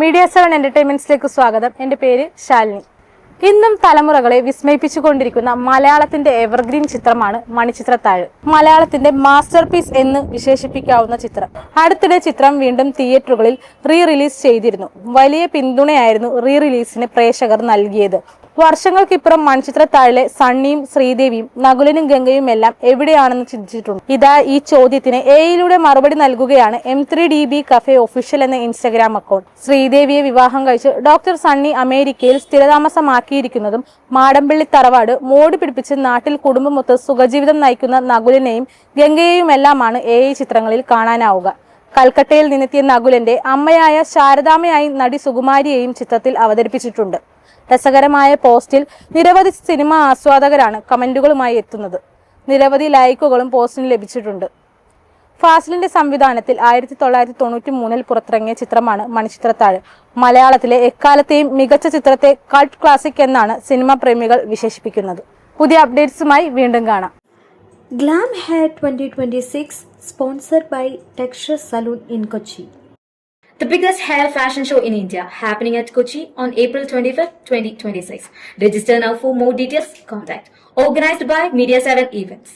Media seven എന്റർടൈൻമെന്റ്സിലേക്ക് സ്വാഗതം. എന്റെ പേര് ശാലിനി. ഇന്നും തലമുറകളെ വിസ്മയിപ്പിച്ചുകൊണ്ടിരിക്കുന്ന മലയാളത്തിന്റെ എവർഗ്രീൻ ചിത്രമാണ് മണിച്ചിത്രത്താഴ് മലയാളത്തിന്റെ മാസ്റ്റർ പീസ് എന്ന് വിശേഷിപ്പിക്കാവുന്ന ചിത്രം. അടുത്തിടെ ചിത്രം വീണ്ടും തിയേറ്ററുകളിൽ റീ റിലീസ് ചെയ്തിരുന്നു. വലിയ പിന്തുണയായിരുന്നു റീ റിലീസിന് പ്രേക്ഷകർ നൽകിയത്. വർഷങ്ങൾക്കിപ്പുറം മൺചിത്ര താഴിലെ സണ്ണിയും ശ്രീദേവിയും നകുലനും ഗംഗയും എല്ലാം എവിടെയാണെന്ന് ചിന്തിച്ചിട്ടുണ്ട്. ഇതാ ഈ ചോദ്യത്തിന് എയിലൂടെ മറുപടി നൽകുകയാണ് M three D B cafe official എന്ന ഇൻസ്റ്റഗ്രാം അക്കൗണ്ട് ശ്രീദേവിയെ വിവാഹം കഴിച്ച് ഡോക്ടർ സണ്ണി അമേരിക്കയിൽ സ്ഥിരതാമസമാക്കിയിരിക്കുന്നതും മാടമ്പള്ളി തറവാട് മോടി പിടിപ്പിച്ച് നാട്ടിൽ കുടുംബമൊത്ത് സുഖജീവിതം നയിക്കുന്ന നകുലനെയും ഗംഗയെയും എല്ലാമാണ് എ ചിത്രങ്ങളിൽ കാണാനാവുക. കൽക്കട്ടയിൽ നിന്നെത്തിയ നകുലന്റെ അമ്മയായ ശാരദാമയായി നടി സുകുമാരിയെയും ചിത്രത്തിൽ അവതരിപ്പിച്ചിട്ടുണ്ട്. രസകരമായ പോസ്റ്റിൽ നിരവധി സിനിമ ആസ്വാദകരാണ് കമന്റുകളുമായി എത്തുന്നത്. നിരവധി ലൈക്കുകളും പോസ്റ്റിന് ലഭിച്ചിട്ടുണ്ട്. ഫാസിലിന്റെ സംവിധാനത്തിൽ ആയിരത്തി തൊള്ളായിരത്തി തൊണ്ണൂറ്റി മൂന്നിൽ പുറത്തിറങ്ങിയ ചിത്രമാണ് മണിച്ചിത്രത്താഴ്. മലയാളത്തിലെ എക്കാലത്തെയും മികച്ച ചിത്രത്തെ കൾട്ട് ക്ലാസിക് എന്നാണ് സിനിമ പ്രേമികൾ വിശേഷിപ്പിക്കുന്നത്. പുതിയ അപ്ഡേറ്റ്സുമായി വീണ്ടും കാണാം. Glam Hair 2026 sponsored by Texture Saloon in Kochi. The biggest hair fashion show in India happening at Kochi on April 25th, 2026. Register now for more details. Contact. Organized by Media 7 Events.